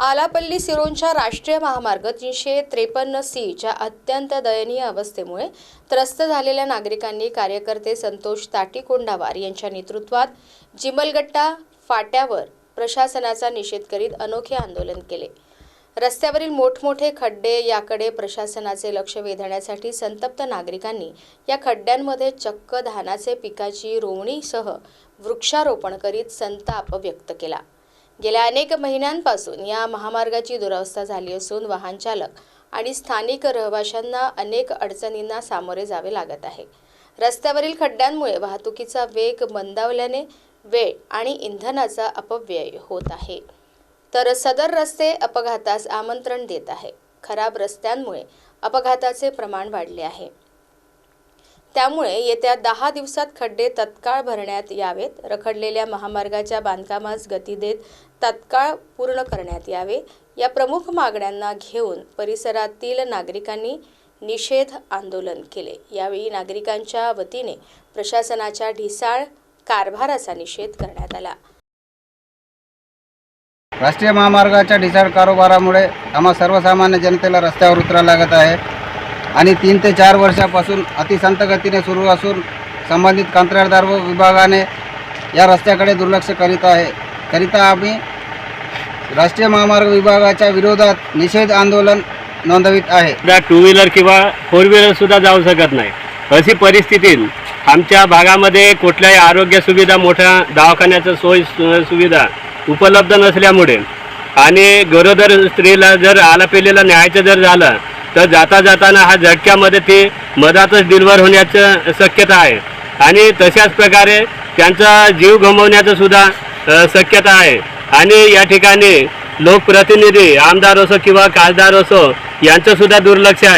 आलापल्ली सिरोंच्या राष्ट्रीय महामार्ग तीनशे त्रेपन्न सीच्या अत्यंत दयनीय अवस्थेमुळे त्रस्त झालेल्या नागरिकांनी कार्यकर्ते संतोष ताटीकोंडावार यांच्या नेतृत्वात जिमलगट्टा फाट्यावर प्रशासनाचा निषेध करीत अनोखे आंदोलन केले. रस्त्यावरील मोठमोठे खड्डे याकडे प्रशासनाचे लक्ष वेधण्यासाठी संतप्त नागरिकांनी या खड्ड्यांमध्ये चक्क धानाचे पिकाची रोवणीसह वृक्षारोपण करीत संताप व्यक्त केला. गेल्या अनेक महिन्यांपासून या महामार्गाची दुरावस्था झाली असून वाहन चालक आणि स्थानिक रहिवाशांना अनेक अडचणींना सामोरे जावे लागत आहे. रस्त्यावरील खड्ड्यांमुळे वाहतुकीचा वेग मंदावल्याने वेळ आणि इंधनाचा अपव्यय होत आहे. तर सदर रस्ते अपघातास आमंत्रण देत आहे. खराब रस्त्यांमुळे अपघाताचे प्रमाण वाढले आहे. त्यामुळे येत्या दहा दिवसात खड्डे तत्काळ भरण्यात यावेत. रखडलेल्या महामार्गाच्या बांधकामास गती देत तत्काळ पूर्ण करण्यात यावे. या प्रमुख मागण्यांना घेऊन परिसरातील नागरिकांनी निषेध आंदोलन केले. यावेळी नागरिकांच्या वतीने प्रशासनाच्या ढिसाळ कारभाराचा निषेध करण्यात आला. राष्ट्रीय महामार्गाच्या ढिसाळ कारोबारामुळे आम्हा सर्वसामान्य जनतेला रस्त्यावर उतरावं लागत आहे. आणि तीन ते चार वर्षापासून अतिसंत गतीने सुरू असून संबंधित कंत्राटदार व विभागाने या रस्त्याकडे दुर्लक्ष करीत आहे. करिता आम्ही राष्ट्रीय महामार्ग विभागाच्या विरोधात निषेध आंदोलन नोंदवित आहे. टू व्हीलर किंवा फोर व्हीलर सुद्धा जाऊ शकत नाही. अशी परिस्थितीत आमच्या भागामध्ये कुठल्याही आरोग्य सुविधा मोठ्या दवाखान्याचं सोय सु- सुविधा उपलब्ध नसल्यामुळे आणि गरोदर स्त्रीला जर आलापेलेला न्यायचं जर झालं तर जाता जाताना हा झटक्यामध्ये ते मधातच डिलिव्हर होण्याचं शक्यता आहे. आणि तशाच प्रकारे त्यांचा जीव गमवण्याचं सुद्धा शक्यता आहे. आणि या ठिकाणी लोकप्रतिनिधी आमदार असो किंवा खासदार असो यांचं सुद्धा दुर्लक्ष आहे.